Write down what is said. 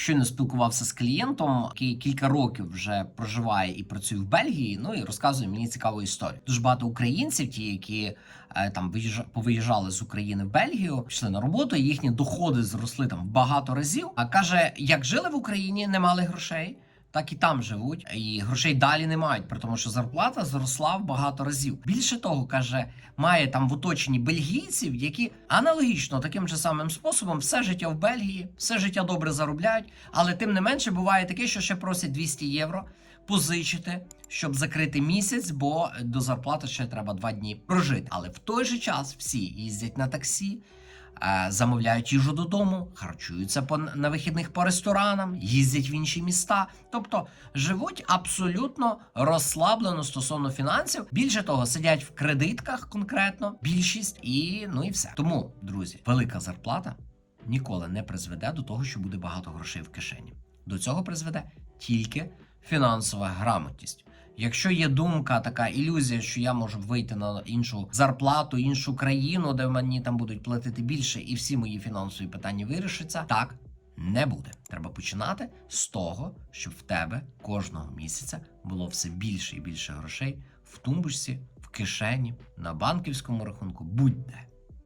щойно спілкувався з клієнтом, який кілька років вже проживає і працює в Бельгії. Ну і розказує мені цікаву історію. Дуже багато українців, ті, які е, там виїжджа- повиїжджали з України в Бельгію, пішли на роботу. Їхні доходи зросли там багато разів. А каже, як жили в Україні, не мали грошей. Так і там живуть, і грошей далі не мають, тому, що зарплата зросла в багато разів. Більше того, каже, має там в оточенні бельгійців, які аналогічно таким же самим способом все життя в Бельгії, все життя добре заробляють, але тим не менше буває таке, що ще просять 200 євро позичити, щоб закрити місяць, бо до зарплати ще треба два дні прожити. Але в той же час всі їздять на таксі. Замовляють їжу додому, харчуються по на вихідних по ресторанам, їздять в інші міста. Тобто живуть абсолютно розслаблено стосовно фінансів. Більше того, сидять в кредитках конкретно, більшість і ну і все. Тому, друзі, велика зарплата ніколи не призведе до того, що буде багато грошей в кишені. До цього призведе тільки фінансова грамотність. Якщо є думка, така ілюзія, що я можу вийти на іншу зарплату, іншу країну, де мені там будуть платити більше, і всі мої фінансові питання вирішаться, так не буде. Треба починати з того, щоб в тебе кожного місяця було все більше і більше грошей в тумбочці, в кишені, на банківському рахунку, будь-де.